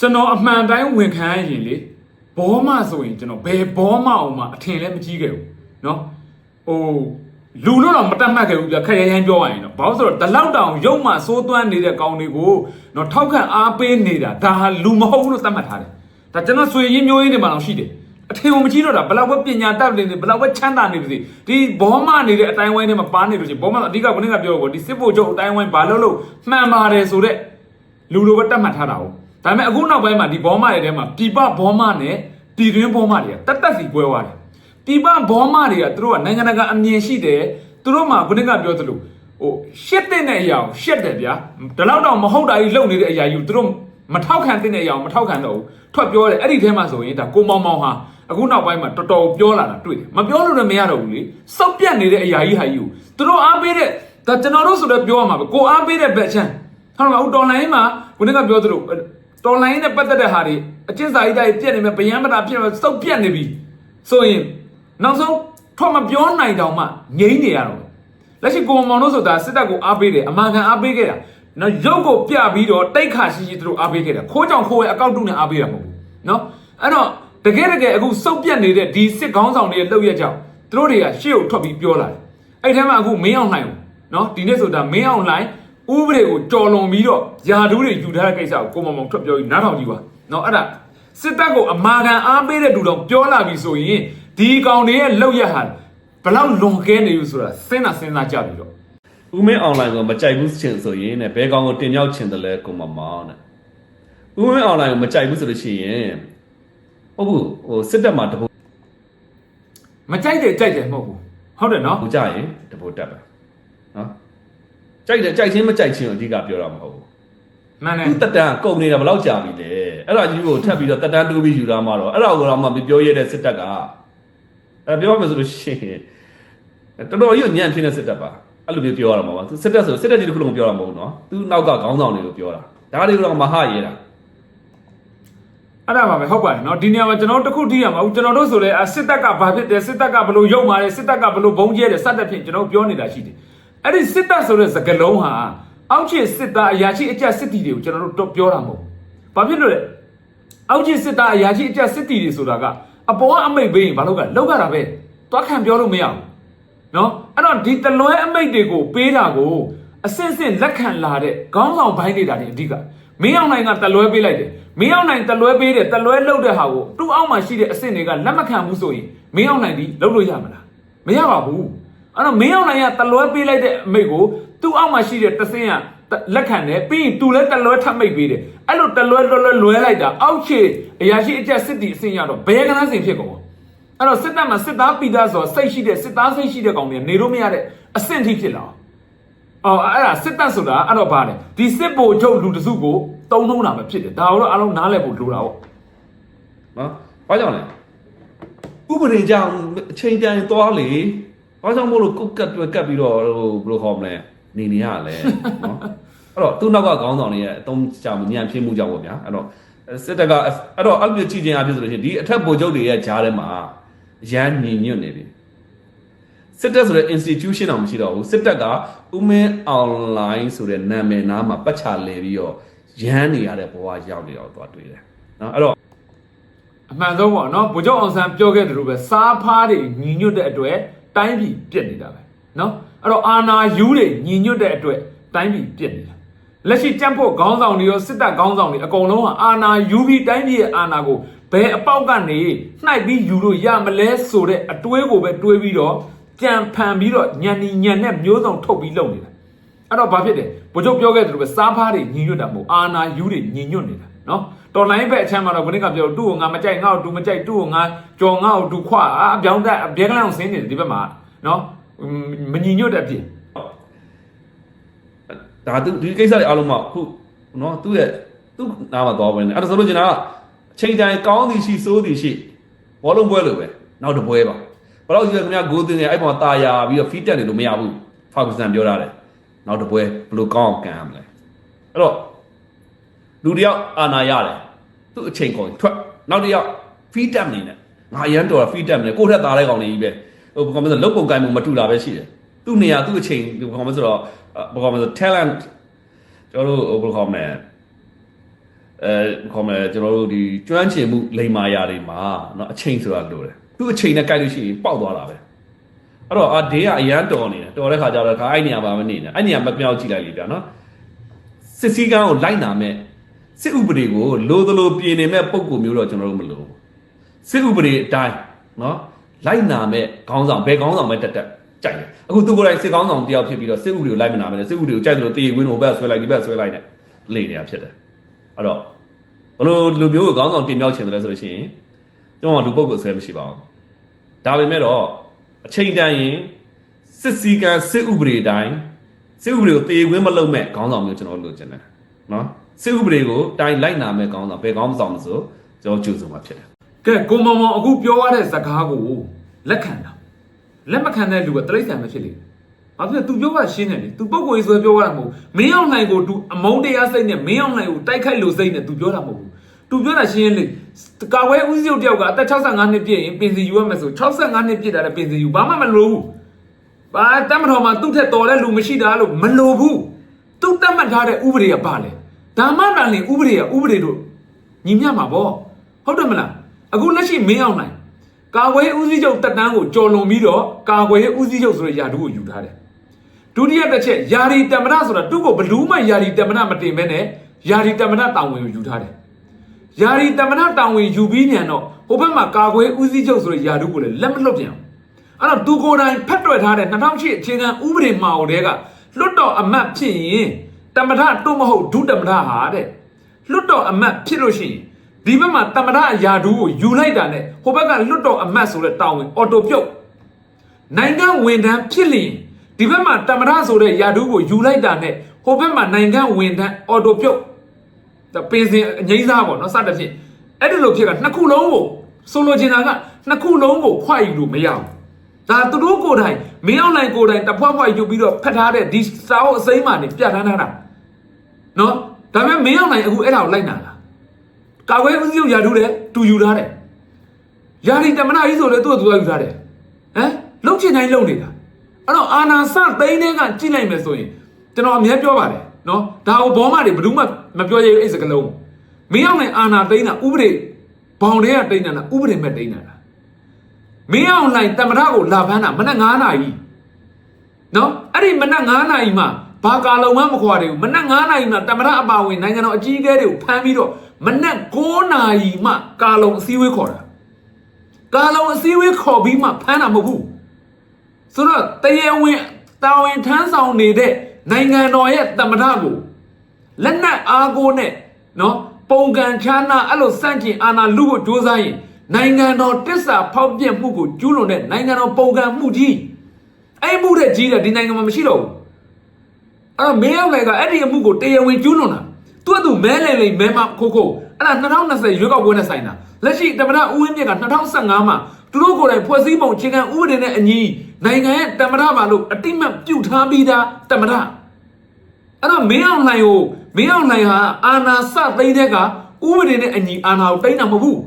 ကျွန်တော်အမှန်တိုင်းဝန်ခံရရင်လေဘောမဆိုရင်ကျွန်တော်ဘယ်ဘောမအောင်မှအထင်လည်းမကြီးခဲ့ဘူးเนาะဟိုလူလို့တော့မတတ်မှတ်ခဲ့ဘူးပြခက်ရရမ်းပြောရရင်တော့ဘာလို့ဆိုတော့ဒီလောက်တောင်ရုပ်မှစိုးသွမ်းနေတဲ့ကောင်တွေကိုเนาะထောက်ခံအားပေးနေတာဒါဟာလူမဟုတ်ဘူးလို့သတ်မှတ်ထားတယ်ဒါကျွန်တော်ဆွေရင်းမျိုးရင်းတွေမှာတော့ရှိတယ်အထင်ကိုမကြီးတော့တာဘလောက်ပဲပညာတတ်နေနေဘလောက်ပဲချမ်းသာနေပါစေဒီဘောမနေတဲ့အတိုင်းဝိုင်းထဲမှာပါနေလို့ရှိရင်ဘောမအဓိကဘုန်းကပြောတော့ဒီစစ်ဖို့ချုပ်အတိုင်းဝိုင်းဘာလို့လို့မှန်ပါတယ်ဆိုတဲ့ လူလိုပဲတတ်မှတ်ထားတာ哦 ဒါပေမဲ့အခုနောက်ပိုင်းမှာဒီဘောမတွေထဲမှာပြပဘောမနဲ့ပြည်တွင်းဘောမတွေကတတ်တတ်စီကွဲသွားတယ်ပြပဘောမတွေကသူတို့ကနိုင်ငံတကာအမြင်ရှိတယ်သူတို့မှခုနကပြောသလိုဟိုရှစ်တဲ့အရာကိုရှစ်တယ်ဗျာဒီလောက်တော့မဟုတ်တာကြီးလုံနေတဲ့အရာကြီးကိုသူတို့မထောက်ခံတဲ့အရာကိုမထောက်ခံတော့ဘူးထွက်ပြောတယ်အဲ့ဒီထဲမှာဆိုရင်ဒါကိုမောင်မောင်ဟာအခုနောက်ပိုင်းမှာတော်တော်ပြောလာတာတွေ့တယ်မပြောလို့လည်းမရတော့ဘူးလေစောက်ပြတ်နေတဲ့အရာကြီးဟာကြီးကိုသူတို့အားပေးတဲ့ဒါကျွန်တော်တို့ဆိုတော့ပြောရမှာပဲကိုအားပေးတဲ့ဘက်ချမ်းဟုတ်တယ်မဟုတ်တော်လိုင်းမှာခုနကပြောသလို တော်လိုင်းနဲ့ပတ်သက်တဲ့ဟာတွေအကျင့်စာရိတ္တတွေပြက်နေမယ်ဗျံမတာပြက်နေမယ်စုပ်ပြက်နေပြီဆိုရင်နောက်ဆုံးထွက်မပြောနိုင်တောင်မှငြိမ့်နေရတော့လက်ရှိကိုမမောင်တို့ဆိုတာစစ်တပ်ကိုအားပေးတယ်အမှန်ကန်အားပေးခဲ့တာနော်ရုပ်ကိုပြပြီးတော့တိတ်ခါရှိရှိသူတို့အားပေးခဲ့တာခိုးကြောင်ခိုးရဲ့အကောက်တုနဲ့အားပေးတာမဟုတ်ဘူးနော်အဲ့တော့တကယ်တကယ်အခုစုပ်ပြက်နေတဲ့ဒီစစ်ကောင်းဆောင်တွေရဲ့လုပ်ရက်ကြောင့်သူတို့တွေကရှေ့ကိုထွက်ပြီးပြောလာတယ်အဲ့ထဲမှာအခုမင်းအောင်လှိုင်ကိုနော်ဒီနေ့ဆိုတာမင်းအောင်လှိုင် ဥပဒေကိုကြော်လွန်ပြီးတော့ယာဒူးတွေယူထားတဲ့ကိစ္စကိုကိုမောင်မောင်ထွက်ပြောပြီးနားထောင်ကြည့်ပါနော်အဲ့ဒါစစ်တပ်ကိုအမာခံအားပေးတဲ့လူတော်ပြောလာပြီဆိုရင်ဒီကောင်တွေရဲ့လောက်ရဟာဘလောက်လွန်ကဲနေပြီဆိုတာစဉ်းစားစဉ်းစားကြပြီတော့ဦးမင်း online ကိုမကြိုက်ဘူးချင်ဆိုရင်နဲ့ဘယ်ကောင်ကိုတင်ရောက်ချင်တယ်လဲကိုမမောင်းနဲ့ဦးမင်း online ကိုမကြိုက်ဘူးဆိုလို့ရှိရင်ဟုတ်ဘူးဟိုစစ်တပ်မှာတဘို့မကြိုက်တယ်ကြိုက်တယ်မဟုတ်ဘူးဟုတ်တယ်နော်ဟိုကြရင်တဘို့တက်ပါနော် ကြိုက်တယ်ကြိုက်ချင်းမကြိုက်ချင်းအဓိကပြောတာမဟုတ်ဘူးမှန်တယ်သူတက်တန်းကုန်နေတာဘယ်လောက်ကြာပြီလဲအဲ့ဒါကြီးကိုထပ်ပြီးတော့တက်တန်းတိုးပြီးယူလာမှတော့အဲ့ဒါကိုတော့မှပြောရတဲ့စစ်တပ်ကအဲပြောမှဆိုလို့ရှိရင်တော်တော်ကြီးညံ့ဖြစ်နေစစ်တပ်ပါအဲ့လိုမျိုးပြောရတာမဟုတ်ပါသူစစ်တပ်ဆိုစစ်တပ်ကြီးတစ်ခုလုံးပြောတာမဟုတ်နော်သူနောက်ကခေါင်းဆောင်တွေကိုပြောတာဒါတွေကတော့မဟာရဲတာအဲ့ဒါပါပဲဟုတ်ပါတယ်နော်ဒီနေရာမှာကျွန်တော်တို့တခုတည်းရမှာဦးကျွန်တော်တို့ဆိုလဲစစ်တပ်ကဘာဖြစ်တယ်စစ်တပ်ကဘလို့ရုပ်မာတယ်စစ်တပ်ကဘလို့ဘုံကျဲတယ်စသဖြင့်ကျွန်တော်ပြောနေတာရှိတယ် အဲ့ဒီစစ်တပ်ဆိုတဲ့စကားလုံးဟာအောက်ခြေစစ်သားအရာရှိအကြက်စစ်တီတွေကိုကျွန်တော်တို့ပြောတာမဟုတ်ဘူးဘာဖြစ်လို့လဲအောက်ကြီးစစ်သားအရာကြီးအကြက်စစ်တီတွေဆိုတာကအပေါ်ကအမိတ်ပေးရင်ဘာလို့ကလောက်ကတာပဲတွားခံပြောလို့မရဘူးနော်အဲ့တော့ဒီတလွဲအမိတ်တွေကိုပေးတာကိုအစစ်စစ်လက်ခံလာတဲ့ခေါင်းဆောင်ဘိုင်းနေတာနေအဓိကမင်းအောင်နိုင်ကတလွဲပေးလိုက်တယ်မင်းအောင်နိုင်တလွဲပေးတယ်တလွဲလုပ်တဲ့ဟာကိုသူ့အောက်မှာရှိတဲ့အစစ်တွေကလက်မခံဘူးဆိုရင်မင်းအောင်နိုင်ဒီလုပ်လို့ရမလားမရပါဘူး အဲ့တော့မင်းအောင်နိုင်ကတလွဲပေးလိုက်တဲ့အမိတ်ကိုသူ့အောက်မှာရှိတဲ့တဆင်းကလက်ခံတယ်ပြီးရင်သူလည်းတလွဲထပ်မိတ်ပေးတယ်အဲ့လိုတလွဲလွဲလွဲလွဲလိုက်တာအောက်ခြေအရာရှိအကျက်စစ်တီအဆင့်ရတော့ဘယ်ကနန်းစင်ဖြစ်ကုန်အဲ့တော့စစ်တပ်မှာစစ်သားပြီးသားဆိုစိတ်ရှိတဲ့စစ်သားစိတ်ရှိတဲ့ကောင်တွေနေလို့မရတဲ့အဆင့်ထိဖြစ်လာအောင်အော်အဲ့ဒါစစ်တပ်ဆိုတာအဲ့တော့ဘာလဲဒီစစ်ဘိုလ်ချုပ်လူတစုကိုတုံးလုံးတာပဲဖြစ်တယ်ဒါတော့အလုံးနားလည်ဖို့လိုတာပေါ့နော်ဘာကြောင့်လဲဥပဒေကြောင့်အချိန်တန်သွားလေ ဘာကြောင့်မို့လို့ကုတ်ကတ်တွက်ကတ်ပြီးတော့ဟိုဘယ်လိုခေါ်မလဲနေနေရလဲနော်အဲ့တော့သူ့နောက်ကခေါင်းဆောင်တွေရဲ့အသုံးချမှုညံဖြစ်မှုကြောင့်ပေါ့ဗျာအဲ့တော့စစ်တပ်ကအဲ့တော့အဲ့လိုကြည့်ခြင်းအဖြစ်ဆိုလို့ရှိရင်ဒီအထက်ဗိုလ်ချုပ်တွေရဲ့ဂျားထဲမှာရမ်းညင်ညွတ်နေပြီစစ်တပ်ဆိုတဲ့ institution တော့မရှိတော့ဘူးစစ်တပ်ကဥမင်း online ဆိုတဲ့နာမည်နားမှာပတ်ချလဲပြီးတော့ရမ်းနေရတဲ့ဘဝရောက်နေတော့သွားတွေ့တယ်နော်အဲ့တော့အမှန်ဆုံးပေါ့နော်ဗိုလ်ချုပ်အောင်ဆန်းပြောခဲ့တယ်လို့ပဲစားဖားတွေညီညွတ်တဲ့အတွက် တိုင်းပြည်ပြက်နေတာပဲနော်အဲ့တော့အာနာယူတွေညီညွတ်တဲ့အတွက်တိုင်းပြည်ပြက်နေတာလက်ရှိကြံ့ဖို့ခေါင်းဆောင်တွေရောစစ်တပ်ခေါင်းဆောင်တွေအကုန်လုံးဟာအာနာယူပြီးတိုင်းပြည်ရဲ့အာနာကိုဘယ်အပေါက်ကနေနှိုက်ပြီးယူလို့ရမလဲဆိုတဲ့အတွေးကိုပဲတွေးပြီးတော့ကြံဖန်ပြီးတော့ညံနီညံနဲ့မျိုးစုံထုတ်ပြီးလုပ်နေတာအဲ့တော့ဘာဖြစ်တယ်ဗိုလ်ချုပ်ပြောခဲ့တယ်လို့ပဲစားဖားတွေညီညွတ်တာမဟုတ်အာနာယူတွေညီညွတ်နေတာနော် တော်လိုင်းဘက်အချမ်းမှာတော့ခဏကပြောသူ့ကိုငါမကြိုက်ငါ့ကိုသူမကြိုက်သူ့ကိုငါကြော်ငါ့ကိုသူခွာအပြောင်းတက်အပြဲကလန့်အောင်ဆင်းနေတယ်ဒီဘက်မှာနော်မညီညွတ်တဲ့အဖြစ်ဒါသူဒီကိစ္စတွေအားလုံးမှခုနော်သူ့ရဲ့သူ့နားမှာသွားပဲねအဲ့ဒါဆိုလို့ကျွန်တော်ကအချိန်တိုင်းကောင်းသည်ရှိစိုးသည်ရှိဘောလုံးပွဲလိုပဲနောက်တစ်ပွဲပါဘယ်တော့ကြီးလဲခင်ဗျာဂိုးတင်နေအဲ့ပေါ်တာယာပြီးတော့ဖီးတက်နေလို့မရဘူးဖာဂူဆန်ပြောရတယ်နောက်တစ်ပွဲဘယ်လိုကောင်းအောင်ကန်ရမလဲအဲ့တော့ လူတယောက်အာနာရတယ်သူ့အချိန်ကုန်ထွက်နောက်တစ်ယောက်ဖီးတက်နေတယ်ငါအရန်တော်တာဖီးတက်နေကိုယ့်ထက်သားတဲ့ကောင်တွေကြီးပဲဟိုဘာမှမဆိုလုတ်ပုံကိုင်းမှုမတူတာပဲရှိတယ်သူ့နေရာသူ့အချိန်ဘာမှမဆိုတော့ဘာမှမဆို talent ကျွန်တော်တို့ဘယ်လိုခေါ်မလဲ အဲခေါ်မယ်ကျွန်တော်တို့ဒီကျွမ်းကျင်မှုလိမ္မာယာတွေမှာเนาะအချိန်ဆိုတာလိုတယ်သူအချိန်နဲ့ကြိုက်လို့ရှိရင်ပေါက်သွားတာပဲအဲ့တော့အာဒေးကအရန်တော်နေတယ်တော်တဲ့ခါကျတော့ခါအဲ့နေရာမှာမနေနဲ့အဲ့နေရာမပြောင်းကြည့်လိုက်လေဗျာเนาะစစ်စည်းကမ်းကိုလိုက်နာမဲ့ စစ်ဥပဒေကိုလိုသလိုပြင်နေမဲ့ပုံကူမျိုးတော့ကျွန်တော်တို့မလိုဘူးစစ်ဥပဒေအတိုင်းเนาะလိုက်နာမဲ့ခေါင်းဆောင်ဘယ်ခေါင်းဆောင်ပဲတက်တက်ကြိုက်တယ်အခုသူကိုယ်တိုင်စစ်ခေါင်းဆောင်တယောက်ဖြစ်ပြီးတော့စစ်ဥပဒေကိုလိုက်မနာမဲ့စစ်ဥပဒေကိုကြိုက်တယ်လို့တေးဝင်းကိုဘက်ဆွဲလိုက်ဒီဘက်ဆွဲလိုက်နဲ့လေနေတာဖြစ်တယ်အဲ့တော့ ဘလို့လူမျိုးကိုခေါင်းဆောင်တင်မြောက်ချင်တယ်လဲဆိုလို့ရှိရင်ကျွန်တော်ကလူပုဂ္ဂိုလ်ဆွဲမရှိပါဘူးဒါပေမဲ့တော့အချိန်တန်ရင်စစ်စည်းကမ်းစစ်ဥပဒေတိုင်းစစ်ဥပဒေကိုတေဝင်းမလုံးမဲ့ခေါင်းဆောင်မျိုးကျွန်တော်လိုချင်တယ်နော် စစ်ဥပဒေကိုတိုင်းလိုက်နာမဲ့ခေါင်းဆောင်ဘယ်ခေါင်းဆောင်မဆိုကျွန်တော်ကြိုးစုံမှာဖြစ်တယ် ကဲကိုမောင်မောင်အခုပြောရတဲ့ဇကားကိုလက်ခံတာလက်မခံတဲ့လူကတိရစ္ဆာန်ပဲဖြစ်လိမ့်မယ်ဘာဖြစ်လဲ तू ပြောတာရှင်းတယ်လေ तू ပုံကိုယ်ဆွဲပြောရတာမဟုတ်ဘူးမင်းအောင်နိုင်ကို तू အမုန်းတရားစိတ်နဲ့မင်းအောင်နိုင်ကိုတိုက်ခိုက်လို့စိတ်နဲ့ तू ပြောတာမဟုတ်ဘူး तू ပြောတာရှင်းလေကာဝဲဦးစီးချုပ်တယောက်ကအသက်65နှစ်ပြည့်ရင်ပင်စီယူရမယ်ဆို65နှစ်ပြည့်တာလည်းပင်စီယူဘာမှမလိုဘူးဘာတတ်မတော်မှာသူ့ထက်တော်တဲ့လူမရှိတာလို့မလိုဘူးသူတတ်မှတ်ထားတဲ့ဥပဒေကပါလေ ဒါမှမဟုတ်လေဥပဒေကဥပဒေတို့ညီမျှမှာပေါ့ဟုတ်တယ်မလားအခုလက်ရှိမင်းအောင်နိုင်ကာဝဲဦးစီးချုပ်တက်တန်းကိုကြော်လွန်ပြီးတော့ကာဝဲဦးစီးချုပ်ဆိုတဲ့ယာတူကိုယူထားတယ်ဒုတိယတစ်ချက်ယာရီတမရဆိုတာသူ့ကိုဘလူးမှယာရီတမရမတင်ဘဲနဲ့ယာရီတမရတောင်ဝင်ကိုယူထားတယ်။ယာရီတမရတောင်ဝင်ယူပြီးမြန်တော့ဟိုဘက်မှာကာကွယ်ဦးစီးချုပ်ဆိုတဲ့ယာတုကိုလည်းလက်မလွတ်ပြန်အောင်။အဲ့တော့သူကိုယ်တိုင်ဖက်တွယ်ထားတဲ့2008အခြေခံဥပဒေမှာဟိုတဲကလွတ်တော်အမတ်ဖြစ်ရင် တမရတို့မဟုတ်ဒုတမရဟာတဲ့လွတ်တော်အမတ်ဖြစ်လို့ရှိရင်ဒီဘက်မှာတမရယာတုကိုယူလိုက်တာနဲ့ဟိုဘက်ကလွတ်တော်အမတ်ဆိုတဲ့တောင်ဝင်အော်တိုပြုတ်နိုင်ငံဝန်ထမ်းဖြစ်လျင်ဒီဘက်မှာတမရဆိုတဲ့ယာဒူးကိုယူလိုက်တာနဲ့ဟိုဘက်မှာနိုင်ငံဝန်ထမ်းအော်တိုပြုတ်ဒါပင်စင်အငိမ့်စားပေါ့နော်စသဖြင့်အဲ့ဒီလိုဖြစ်ကနှစ်ခုလုံးကိုဆိုလိုချင်တာကနှစ်ခုလုံးကိုခွာယူလို့မရဘူး ဒါသူတို့ကိုယ်တိုင်မင်းအောင်နိုင်ကိုယ်တိုင်တဖွားဖွားယူပြီးတော့ဖတ်ထားတဲ့ဒီစာအုပ်အစိမ်းမှနေပြဋ္ဌာန်းထားတာနော်ဒါပေမဲ့မင်းအောင်နိုင်အခုအဲ့ဒါကိုလိုက်နာလားကာဝဲဦးစီးချုပ်ယာဒူးတယ်တူယူထားတယ်ယာရီတမနာကြီးဆိုလည်းသူ့ကိုသူကယူထားတယ်ဟမ်လုံချင်တိုင်းလုံနေတာအဲ့တော့အာနာစသိန်းတဲ့ကကြည့်လိုက်မယ်ဆိုရင်ကျွန်တော်အမြဲပြောပါတယ်နော်ဒါကိုဘောမတွေဘယ်သူမှမပြောရဘူးအဲ့စကလုံးမင်းအောင်နဲ့အာနာသိန်းတာဥပဒေဘောင်တွေကတိန်းတာလားဥပဒေမဲ့တိန်းတာလား မင်းအောင်နိုင်တမရကိုလာဖမ်းတာမနက်9နာရီနော်အဲ့ဒီမနက်9နာရီမှာဘာကာလုံမှမခွာတယ်ဘူးမနက်9နာရီမှာတမရအပါဝင်နိုင်ငံတော်အကြီးအကဲတွေကိုဖမ်းပြီးတော့မနက်9နာရီမှကာလုံအစည်းအဝေးခေါ်တာကာလောင်အစည်းအဝေးခေါ်ပြီးမှဖမ်းတာမဟုတ်ဘူးဆိုတော့တရားဝင်တာဝန်ထမ်းဆောင်နေတဲ့နိုင်ငံတော်ရဲ့တမထကိုလက်နက်အားကိုးနဲ့နော်ပုံကန်ချမ်းနာအဲ့လိုစန့်ကျင်အာဏာလူကိုကြိုးစားရင် နိုင်ငံတော်တစ္ဆာဖောက်ပြက်မှုကိုကျူးလွန်တဲ့နိုင်ငံတော်ပုံကန်မှုကြီးအဲ့မှုတဲ့ကြီးတဲ့ဒီနိုင်ငံမှာမရှိတော့ဘူးအဲ့တော့မင်းရောက်လိုက်ကအဲ့ဒီအမှုကိုတရားဝင်ကျူးလွန်တာသူကသူမဲလေလေမဲမခိုးခိုးအဲ့ဒါ2020ရွေးကောက်ပွဲနဲ့ဆိုင်တာလက်ရှိတမနာဦးဝင်းမြင့်က2015မှာသူတို့ကိုယ်တိုင်ဖွဲ့စည်းပုံအခြေခံဥပဒေနဲ့အညီနိုင်ငံရဲ့တမနာပါလို့အတိမတ်ပြုတ်ထားပြီးသားတမနာအဲ့တော့မင်းအောင်လှိုင်ကိုမင်းအောင်လှိုင်ဟာအာနာစသိမ်းတဲ့ကဥပဒေနဲ့အညီအာနာကိုတိမ့်တာမဟုတ်ဘူး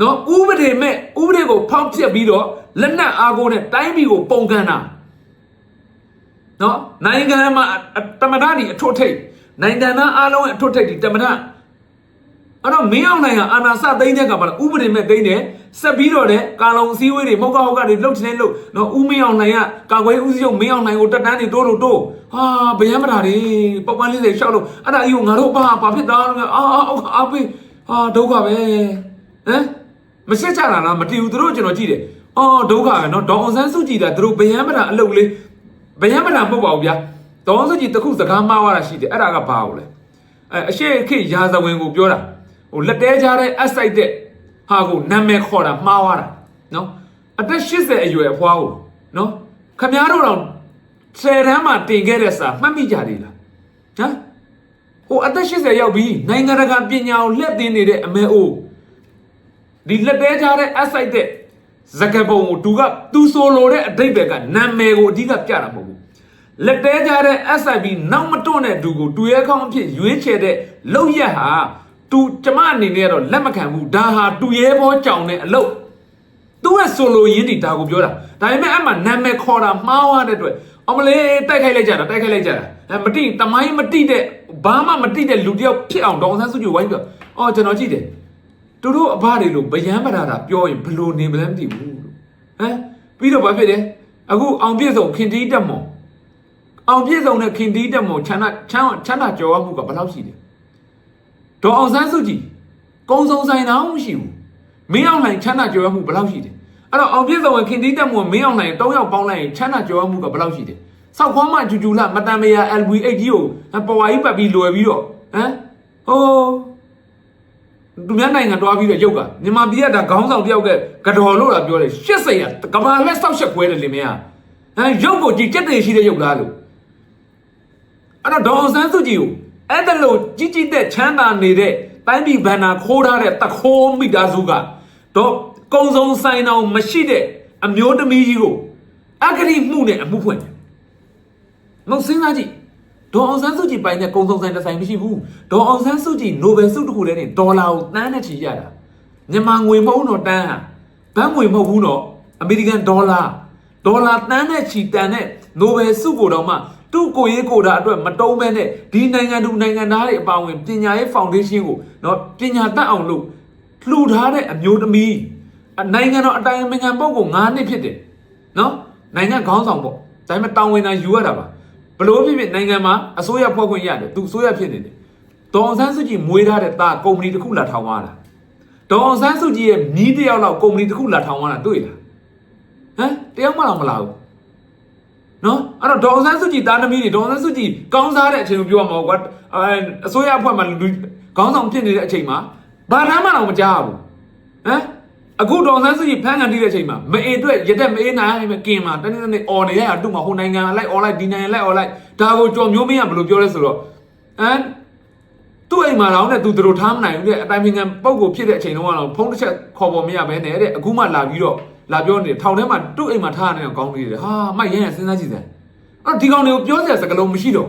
နော်ဥပဒေမဲ့ဥပဒေကိုဖောက်ဖျက်ပြီးတော့လက်နက်အားကိုးနဲ့တိုင်းပြည်ကိုပုံကန်တာနော်နိုင်ငံမှာအတမဒနီအထွတ်ထိပ်နိုင်ငံသားအားလုံးရဲ့အထွတ်ထိပ်ဒီတမဒအဲ့တော့မင်းအောင်နိုင်ကအာနာစသိန်းတဲ့ကဘာလဲဥပဒေမဲ့သိန်းတယ်ဆက်ပြီးတော့တဲ့ကာလုံအစည်းအဝေးတွေမဟုတ်ကဟုတ်ကတွေလှုပ်ချင်တဲ့လှုပ်နော်ဦးမင်းအောင်နိုင်ကကာကွယ်ဦးစီးချုပ်မင်းအောင်နိုင်ကိုတက်တန်းနေတိုးလို့တိုးဟာဗျမ်းမတာတွေပပန်းလေးတွေရှောက်လို့အဲ့ဒါကြီးကိုငါတို့ဘာဘာဖြစ်တာလဲအာအာအာပေးဟာဒုက္ခပဲဟမ် မဆက်ကြတာလားမတီးဘူးသူတို့ကျွန်တော်ကြည့်တယ်။အော်ဒုက္ခပဲနော်ဒေါအောင်ဆန်းစုကြည်တာသူတို့ဗျမ်းမတာအလုပ်လေးဗျမ်းမတာမဟုတ်ပါဘူးဗျာ။ဒေါအောင်ဆန်းစုကြည်တခုစကားမှားသွားတာရှိတယ်အဲ့ဒါကဘာကိုလဲ။အဲအရှိခေတ်ရာဇဝင်ကိုပြောတာဟိုလက်တဲကြတဲ့အက်ဆိုင်တဲ့ဟာကိုနာမည်ခေါ်တာမှားသွားတာနော်။အသက်80အရွယ်အဖွားကိုနော်ခမည်းတော်တော်ဆယ်တန်းမှာတင်ခဲ့တဲ့စာမှတ်မိကြသေးလား။ဟမ်ဟိုအသက်80ရောက်ပြီနိုင်ငံတကာပညာကိုလက်သင်နေတဲ့အမဲအိုး ဒီလက်သေးကြတဲ့အက်ဆိုင်တဲ့ဇကပုံကိုသူကသူဆိုလိုတဲ့အတိတ်ပဲကနာမည်ကိုအဓိကပြတာမဟုတ်ဘူးလက်သေးကြတဲ့ SIB နောက်မတွန့်တဲ့သူကိုတူရဲကောင်းအဖြစ်ရွေးချယ်တဲ့လောက်ရက်ဟာသူကျမအနေနဲ့ကတော့လက်မခံဘူးဒါဟာတူရဲဘောကြောင်တဲ့အလုပ်သူကဆိုလိုရင်းဒီဒါကိုပြောတာဒါပေမဲ့အမှနာမည်ခေါ်တာမှားသွားတဲ့အတွက်အမလေးတိုက်ခိုက်လိုက်ကြတာတိုက်ခိုက်လိုက်ကြတာအဲမတိတမိုင်းမတိတဲ့ဘဘာမှမတိတဲ့လူတယောက်ဖြစ်အောင်ဒေါအောင်ဆန်းစုကြည်ဝိုင်းပြောအော်ကျွန်တော်ကြည့်တယ် သူတို့အဘတွေလို့ဗျံပဒါတာပြောရင်ဘလို့နေမလဲမသိဘူးလို့ဟမ်ပြီးတော့ဘာဖြစ်လဲအခုအောင်ပြည့်စုံခင်တီးတက်မော်အောင်ပြည့်စုံတဲ့ခင်တီးတက်မော်ချမ်းသာချမ်းချမ်းသာကြော်ရမှုကဘယ်လောက်ရှိလဲဒေါအောင်ဆန်းစုကြည်ကုံစုံဆိုင်တော့မရှိဘူးမင်းအောင်လှိုင်ချမ်းသာကြော်ရမှုဘယ်လောက်ရှိတယ်အဲ့တော့အောင်ပြည့်စုံရဲ့ခင်တီးတက်မော်မင်းအောင်လှိုင်၃ယောက်ပေါင်းလိုက်ရင်ချမ်းသာကြော်ရမှုကဘယ်လောက်ရှိတယ်ဆောက်ခွားမဂျူဂျူလာမတန်မယာ LV8 ကြီးကိုပဝါကြီးပတ်ပြီးလွယ်ပြီးတော့ဟမ်ဟို သူများနိုင်ငံတွားပြီးတော့ရုပ်ကမြန်မာပြည်ကဒါခေါင်းဆောင်တယောက်ကကတော်လို့လာပြောတယ်80ရကဘာလက်ဆောက်ချက်ခွဲတယ်လေမင်းဟမ်ရုပ်ကိုကြည်ကြက်တည်ရှိတဲ့ရုပ်လားလို့အဲ့တော့ဒေါအောင်ဆန်းစုကြည်ကိုအဲ့ဒါလို့ကြီးကြီးတဲ့ချမ်းသာနေတဲ့တိုင်းပြည်ဘန္နာခိုးထားတဲ့တခိုးမိသားစုကတော့ကုံစုံဆိုင်အောင်မရှိတဲ့အမျိုးသမီးကြီးကိုအဂတိမှုနဲ့အမှုဖွင့်တယ်မဟုတ်စဉ်းစားကြည့် ဒေါ်အောင်ဆန်းစုကြည်ပိုင်တဲ့ကုံစုံဆိုင်တစ်ဆိုင်မရှိဘူးဒေါ်အောင်ဆန်းစုကြည်နိုဘယ်ဆုတစ်ခုတည်းနဲ့ဒေါ်လာကိုတန်းနဲ့ချီရတာမြန်မာငွေမဟုတ်တော့တန်းဟာဘတ်ငွေမဟုတ်ဘူးတော့အမေရိကန်ဒေါ်လာဒေါ်လာတန်းနဲ့ချီတန်တဲ့နိုဘယ်ဆုကိုတော့မှသူ့ကိုရေးကိုတာအတွက်မတုံးပဲနဲ့ဒီနိုင်ငံသူနိုင်ငံသားတွေအပါအဝင်ပညာရေးဖောင်ဒေးရှင်းကိုနော်ပညာတတ်အောင်လို့လှူထားတဲ့အမျိုးသမီးအနိုင်ငံတော်အတိုင်းအမြံပုဂ္ဂိုလ်9နှစ်ဖြစ်တယ်နော်နိုင်ငံခေါင်းဆောင်ပေါ့ဒါပေမဲ့တောင်းဝင်တာယူရတာပါ ဘလို့ဖြစ်ဖြစ်နိုင်ငံမှာအစိုးရဖွဲ့ခွင့်ရတယ်သူအစိုးရဖြစ်နေတယ်ဒေါ်အောင်ဆန်းစုကြည်မွေးထားတဲ့တာကုမ္ပဏီတစ်ခုလာထောင်သွားတာဒေါ်အောင်ဆန်းစုကြည်ရဲ့မြီးတစ်ယောက်လောက်ကုမ္ပဏီတစ်ခုလာထောင်သွားတာတွေ့လားဟမ်တယောက်မှတော့မလာဘူးနော်အဲ့တော့ဒေါ်အောင်ဆန်းစုကြည်တာသမီးတွေဒေါ်အောင်ဆန်းစုကြည်ကောင်းစားတဲ့အချိန်ကိုပြောရမှာကွာအဲအစိုးရအဖွဲ့မှာလူခေါင်းဆောင်ဖြစ်နေတဲ့အချိန်မှာဘာမှမတော့မကြားဘူးဟမ် အခုဒေါ်ဆန်းစုကြည်ဖမ်းခံထိတဲ့အချိန်မှာမအေအတွက်ရတက်မအေနိုင်ရမယ်ကင်မှာတနေ့တနေ့အော်နေရတာသူ့မှာဟိုနိုင်ငံလိုက်အော်လိုက်ဒီနိုင်ငံလိုက်အော်လိုက်ဒါကိုကြော်မျိုးမင်းကဘယ်လိုပြောလဲဆိုတော့အမ်သူ့အိမ်မှာတော့နဲ့သူတို့ထားမနိုင်ဘူးတဲ့အတိုင်းပင်ခံပုံကိုဖြစ်တဲ့အချိန်တုန်းကတော့ဖုန်းတစ်ချက်ခေါ်ပေါ်မရပဲနဲ့တဲ့အခုမှလာပြီးတော့လာပြောနေတယ်ထောင်ထဲမှာသူ့အိမ်မှာထားရတဲ့ကောင်းလေးတွေဟာမိုက်ရမ်းရစဉ်းစားကြည့်စမ်းအဲ့ဒီကောင်တွေကိုပြောစရာစကားလုံးမရှိတော့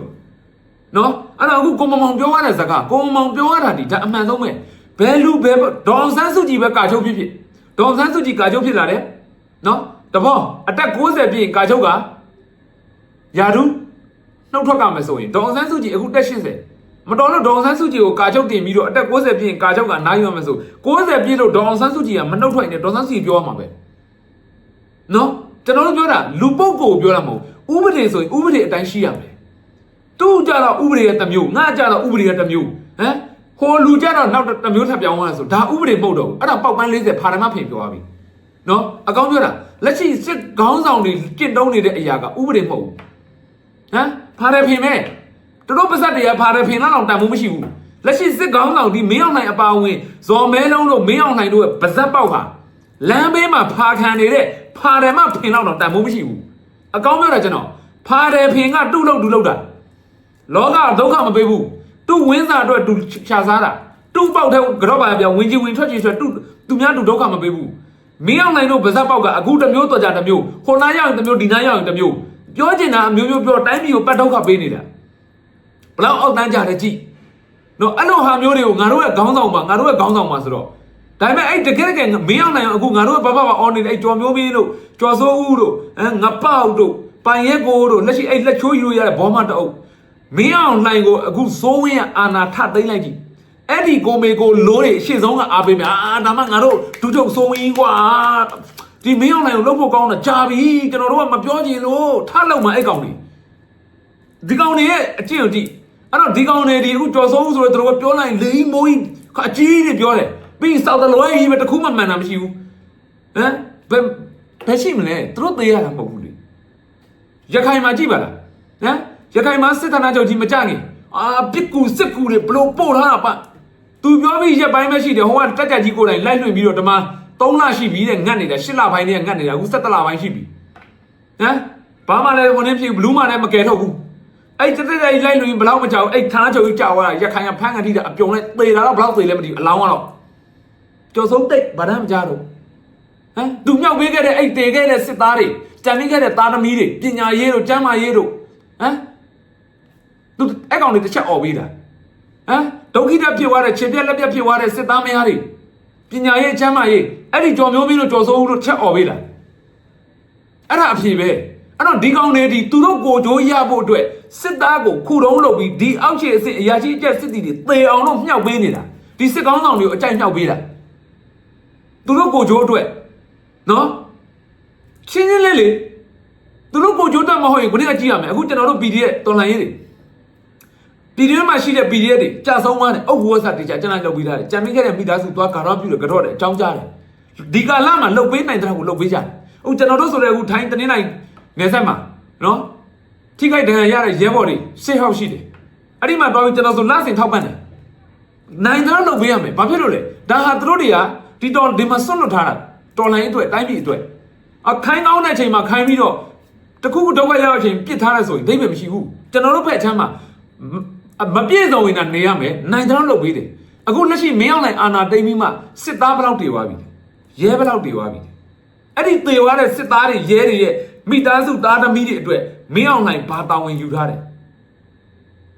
နော်အဲ့တော့အခုကိုမမောင်ပြောရတဲ့စကားကိုမမောင်ပြောရတာဒီဒါအမှန်ဆုံးပဲဘယ်လူဘယ်ဒေါ်ဆန်းစုကြည်ပဲကာချုပ်ဖြစ်ဖြစ် ဒေါ်ဆန်းစုကြည်ကာချုပ်ဖြစ်လာတယ်နော်တဘောအသက်60ပြည့်ကာချုပ်ကယာဒူးနှုတ်ထွက်ကမယ်ဆိုရင်ဒေါ်ဆန်းစုကြည်အခုတက်80မတော်လို့ဒေါ်ဆန်းစုကြည်ကိုကာချုပ်တင်ပြီးတော့အသက်60ပြည့်ကာချုပ်ကနိုင်ရမယ်ဆို60ပြည့်လို့ဒေါ်ဆန်းစုကြည်ကမနှုတ်ထွက်နေဒေါ်ဆန်းစုကြည်ပြောရမှာပဲနော်ကျွန်တော်တို့ပြောတာလူပုဂ္ဂိုလ်ပြောတာမဟုတ်ဥပဒေဆိုရင်ဥပဒေအတိုင်းရှိရမယ်သူကြတော့ဥပဒေရဲ့တစ်မျိုးငါကြတော့ဥပဒေရဲ့တစ်မျိုး ဟမ်ဟိုလူကြတော့နောက်တစ်မျိုးထပ်ပြောင်းသွားတယ်ဆိုဒါဥပဒေမဟုတ်တော့ဘူးအဲ့ဒါပေါက်ပန်း40ဖာရမဖင်ပြောသွားပြီနော်အကောင်းပြောတာလက်ရှိစစ်ခေါင်းဆောင်တွေတင့်တုံးနေတဲ့အရာကဥပဒေမဟုတ်ဘူးဟမ်ဖာရဖင်မဲ့သူတို့ပါဇက်တွေကဖာရဖင်လောက်တန်ဖို့မရှိဘူးလက်ရှိစစ်ခေါင်းဆောင်ဒီမင်းအောင်နိုင်အပါအဝင်ဇော်မဲလုံးတို့မင်းအောင်နိုင်တို့ရဲ့ပါဇက်ပေါက်ဟာလမ်းဘေးမှာဖာခံနေတဲ့ဖာရမဖင်လောက်တော့တန်ဖို့မရှိဘူးအကောင်းပြောတာကျွန်တော်ဖာရဖင်ကတူ့လို့တူလို့တာလောကဒုက္ခမပေးဘူး သူဝင်းစာအတွက်သူရှာစားတာသူ့ပေါက်တဲ့ကြော့ပါပြောင်းဝင်ကြီးဝင်ထွက်ချီဆိုသူသူများသူဒုက္ခမပေးဘူးမင်းအောင်နိုင်တို့ဗဇက်ပေါက်ကအခုတစ်မျိုးတော်ကြတစ်မျိုးဟိုနားရောက်ရင်တစ်မျိုးဒီနားရောက်ရင်တစ်မျိုးပြောချင်တာအမျိုးမျိုးပြောတိုင်းပြည်ကိုပတ်ဒုက္ခပေးနေတာဘလောက်အောက်တန်းကြတယ်ကြည့်နော်အဲ့လိုဟာမျိုးတွေကိုငါတို့ရဲ့ခေါင်းဆောင်ပါငါတို့ရဲ့ခေါင်းဆောင်ပါဆိုတော့ဒါပေမဲ့အဲ့တကယ်တကယ်မင်းအောင်နိုင်အခုငါတို့ရဲ့ဘဘဘအော်နေအဲ့ကြော်မျိုးမင်းတို့ကြော်စိုးဦးတို့အဲငပေါက်တို့ပိုင်ရဲကိုတို့လက်ရှိအဲ့လက်ချိုးယူရတဲ့ဘောမတအုပ် မင်းအောင်လှိုင်ကိုအခုစိုးဝင်းရအာနာထသိမ့်လိုက်ကြည့်အဲ့ဒီကိုမေကိုလိုးတွေအရှိဆုံးကအားပေးမယ်အာဒါမှငါတို့ဒုချုပ်စိုးဝင်းကွာဒီမင်းအောင်လှိုင်ကိုလုပ်ဖို့ကောင်းတာကြာပြီကျွန်တော်တို့ကမပြောချင်လို့ထလောက်မှအဲ့ကောင်တွေဒီကောင်တွေရဲ့အကျင့်ကိုကြည့်အဲ့တော့ဒီကောင်တွေဒီအခုကြော်စိုးဆိုတော့တို့ကပြောလိုက်လိမ့်မိုးကြီးအကြီးတွေပြောတယ်ပြီးစောက်တလွဲကြီးပဲတခုမှမှန်တာမရှိဘူးဟမ်ဘယ်ဘယ်ရှိမလဲသူတို့သေးရတာမဟုတ်ဘူးလေရခိုင်မှာကြည့်ပါလားဟမ် ရခိုင်မှာစစ်ဌာနချုပ်ကြီးမကြခင်အာပစ်ကူစစ်ကူတွေဘလို့ပို့ထားတာပါသူပြောပြီးရက်ပိုင်းပဲရှိတယ်ဟိုကတက်ကက်ကြီးကိုယ်တိုင်လိုက်လွှင့်ပြီးတော့ဒီမှာ3လရှိပြီတဲ့ငတ်နေတာ10လပိုင်းနဲ့ငတ်နေတာအခု17လပိုင်းရှိပြီဟမ်ဘာမှလည်းဝင်နေဖြစ်ဘလူးမှလည်းမကယ်ထုတ်ဘူးအဲ့တက်တက်ကြီးလိုက်လွှင့်ဘလောက်မကြောက်အဲ့ဌာနချုပ်ကြီးကြောက်သွားတာရခိုင်ကဖမ်းကန်ထိတာအပြုံနဲ့သေတာတော့ဘလောက်သေလဲမသိဘူးအလောင်းကတော့ကျော်စုံတိတ်ဗဒမ်းမကြတော့ဟမ်သူမြောက်ပေးခဲ့တဲ့အဲ့တေခဲ့တဲ့စစ်သားတွေကြံပေးခဲ့တဲ့သားသမီးတွေပညာရေးတို့ကျမ်းမာရေးတို့ဟမ် သူအဲ့ကောင်တွေတစ်ချက်អော်ပေးတာဟမ်ဒုက္ခိတဖြစ်သွားတဲ့ခြေပြက်လက်ပြက်ဖြစ်သွားတဲ့စစ်သားမယားတွေပညာရေးကျမ်းမာရေးအဲ့ဒီကြော်မျိုးမင်းတို့ကြော်စိုးဦးတို့ချက်អော်ပေးတာအဲ့ဒါအဖြေပဲအဲ့တော့ဒီကောင်တွေဒီသူတို့ကိုကြိုးရဖို့အတွက်စစ်သားကိုခုတုံးလုပ်ပြီးဒီအောက်ခြေအစစ်အရာရှိအကျက်စစ်တီတွေသေအောင်လို့မြှောက်ပေးနေတာဒီစစ်ကောင်းဆောင်တွေကိုအကြိုက်မြှောက်ပေးတာသူတို့ကိုကြိုးအတွက်နော်ချင်းချင်းလေးလေသူတို့ကိုကြိုးအတွက်မဟုတ်ရင်ခုနကကြည့်ရမယ်အခုကျွန်တော်တို့ PDF တော်လှန်ရေးတွေ PDF မှာရှိတဲ့ PDF တွေကြာဆုံးသွားတယ်အုပ်ဝဆတေချာကျွန်တော်လုပ်ပြီးသားတယ်ကြံမိခဲ့တဲ့မိသားစုသွားကာရောပြုလို့ကြော့တယ်အကြောင်းကြားတယ်ဒီကာလမှာလှုပ်ပေးနိုင်တဲ့ကိုလှုပ်ပေးကြတယ်အခုကျွန်တော်တို့ဆိုတဲ့အခုထိုင်းတင်းနိုင်နေဆက်မှာနော်ထိခိုက်ဒဏ်ရာရတဲ့ရဲဘော်တွေရှေ့ဟောက်ရှိတယ်အဲ့ဒီမှာတော့ကျွန်တော်ဆိုလဆင်ထောက်ပံ့တယ်နိုင်တဲ့လှုပ်ပေးရမယ်ဘာဖြစ်လို့လဲဒါဟာသူတို့တွေကဒီတော်ဒီမှာဆွတ်လွတ်ထားတာတော်လိုင်းအတွက်တိုင်းပြည်အတွက်အခိုင်းကောင်းတဲ့အချိန်မှာခိုင်းပြီးတော့တခုခုဒုက္ခရောက်တဲ့အချိန်ပြစ်ထားရဆိုရင်ဒိဗေမရှိဘူးကျွန်တော်တို့ဘက်အချမ်းမှာ မပြည့်စုံရင်တော့နေရမယ်နိုင်တယ်လို့ပေးတယ်အခုလက်ရှိမင်းအောင်လိုက်အာနာတိတ်ပြီးမှစစ်သားဘယ်လောက်တည်သွားပြီလဲရဲဘယ်လောက်တည်သွားပြီလဲအဲ့ဒီတည်သွားတဲ့စစ်သားတွေရဲတွေရဲ့မိသားစုသားသမီးတွေအတွက်မင်းအောင်လိုက်ဘာတာဝန်ယူထားတယ်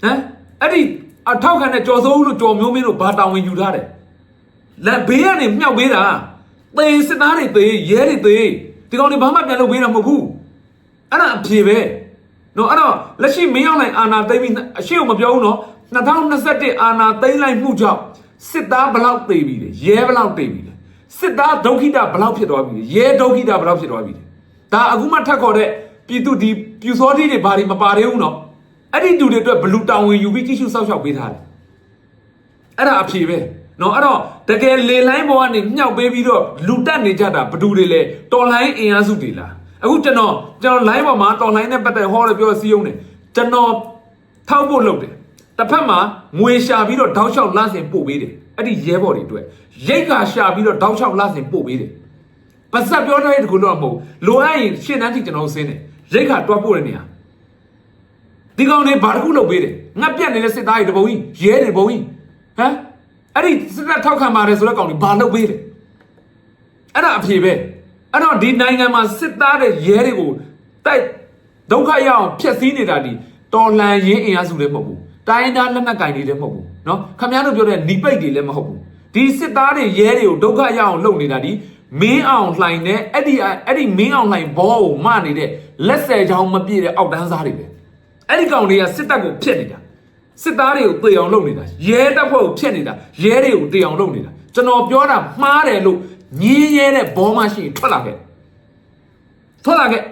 ဟမ်အဲ့ဒီအထောက်ခံတဲ့ကြော်စိုးဦးလို့ကြော်မျိုးမင်းတို့ဘာတာဝန်ယူထားတယ်လက်ဘေးကနေမြောက်ပေးတာသေစစ်သားတွေသေရဲတွေသေဒီကောင်တွေဘာမှပြန်လုပ်ပေးတာမဟုတ်ဘူးအဲ့ဒါအဖြေပဲ နော်အဲ့တော့လက်ရှိမင်းအောင်လိုက်အာနာသိမ်းပြီးအရှိကိုမပြောဘူးနော်2021အာနာသိမ်းလိုက်မှုကြောင့်စစ်သားဘယ်လောက်သေပြီလဲရဲဘယ်လောက်သေပြီလဲစစ်သားဒုက္ခိတဘယ်လောက်ဖြစ်သွားပြီလဲရဲဒုက္ခိတဘယ်လောက်ဖြစ်သွားပြီလဲဒါအခုမှထပ်ခေါ်တဲ့ပြည်သူဒီပြူစောတိတွေဘာတွေမပါသေးဘူးနော်အဲ့ဒီတူတွေအတွက်ဘလူတောင်ဝင်ယူပြီးကြည့်ရှုစောက်ရှောက်ပေးထားတယ်အဲ့ဒါအဖြေပဲနော်အဲ့တော့တကယ်လေလိုင်းပေါ်ကနေမြှောက်ပေးပြီးတော့လူတက်နေကြတာဘသူတွေလဲတော်လိုင်းအင်အားစုတွေလား အခုကျွန်တော်ကျွန်တော် line ပေါ်မှာတော်လိုင်းနဲ့ပတ်သက်ဟောရပြောစီးအောင်တယ်ကျွန်တော်ထောက်ဖို့လုပ်တယ်တစ်ဖက်မှာငွေရှာပြီးတော့တောက်လျှောက်လဆင်ပို့ပေးတယ်အဲ့ဒီရဲဘော်တွေအတွက်ရိတ်ကရှာပြီးတော့တောက်လျှောက်လဆင်ပို့ပေးတယ်ပါစပ်ပြောထားတဲ့တကူတော့မဟုတ်လိုအပ်ရင်ရှင်းတန်းထိကျွန်တော်ဆင်းတယ်ရိတ်ကတွားပို့တဲ့နေရာဒီကောင်တွေဘာတကူလုပ်ပေးတယ်ငတ်ပြတ်နေတဲ့စစ်သားတွေတပုံကြီးရဲတွေပုံကြီးဟမ်အဲ့ဒီစစ်တပ်ထောက်ခံပါတယ်ဆိုတဲ့ကောင်တွေဘာလုပ်ပေးတယ်အဲ့ဒါအဖြေပဲ အဲ့တော့ဒီနိုင်ငံမှာစစ်သားတဲ့ရဲတွေကိုတိုက်ဒုက္ခရအောင်ဖျက်ဆီးနေတာဒီတော်လန်ရင်းအင်အားစုလည်းမဟုတ်ဘူးတိုင်းသားလက်နက်ကင်တွေလည်းမဟုတ်ဘူးเนาะခမည်းတော်ပြောတဲ့နီပိတ်တွေလည်းမဟုတ်ဘူးဒီစစ်သားတွေရဲတွေကိုဒုက္ခရအောင်လုပ်နေတာဒီမင်းအောင်လှိုင်နဲ့အဲ့ဒီအဲ့ဒီမင်းအောင်လှိုင်ဘောကိုမနေတဲ့လက်ဆယ်ချောင်းမပြည့်တဲ့အောက်တန်းစားတွေပဲအဲ့ဒီကောင်တွေကစစ်တပ်ကိုဖျက်နေတာစစ်သားတွေကိုတေအောင်လုပ်နေတာရဲတပ်ဖွဲ့ကိုဖျက်နေတာရဲတွေကိုတေအောင်လုပ်နေတာကျွန်တော်ပြောတာမှားတယ်လို့ ညင်းရဲတဲ့ဘောမရှိရင်ထွက်လာခဲ့ထွက်လာခဲ့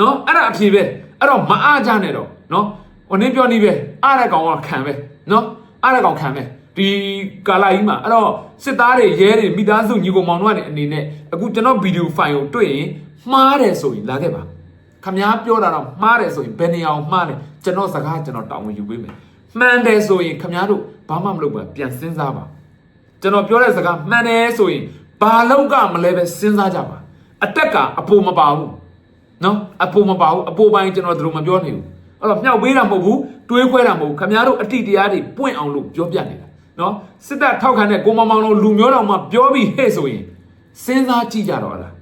နော်အဲ့ဒါအဖြေပဲအဲ့တော့မအားကြနဲ့တော့နော်ဟိုနင်းပြောနေပဲအားတဲ့ကောင်ကခံပဲနော်အားတဲ့ကောင်ခံပဲဒီကာလာကြီးမှာအဲ့တော့စစ်သားတွေရဲတွေမိသားစုညီကောင်မောင်တို့ကနေအနေနဲ့အခုကျွန်တော်ဗီဒီယိုဖိုင်ကိုတွေ့ရင်မှားတယ်ဆိုရင်လာခဲ့ပါခမားပြောတာတော့မှားတယ်ဆိုရင်ဘယ်နေအောင်မှားတယ်ကျွန်တော်စကားကျွန်တော်တောင်းဝင်ယူပေးမယ်မှန်တယ်ဆိုရင်ခမားတို့ဘာမှမလုပ်ပါပြန်စဉ်းစားပါကျွန်တော်ပြောတဲ့စကားမှန်တယ်ဆိုရင် ဘာလောက်ကမလဲပဲစဉ်းစားကြပါအတက်ကအပိုမပါဘူးနော်အပိုမပါဘူးအပိုပိုင်းကျွန်တော်တို့မပြောနိုင်ဘူးအဲ့တော့မြောက်ပေးတာမဟုတ်ဘူးတွေးခွဲတာမဟုတ်ဘူးခမားတို့အတိတရားတွေပွင့်အောင်လို့ပြောပြနေတာနော်စစ်တပ်ထောက်ခံတဲ့ကိုမမောင်တို့လူမျိုးတော်မှပြောပြီးဟဲ့ဆိုရင်စဉ်းစားကြည့်ကြတော့လား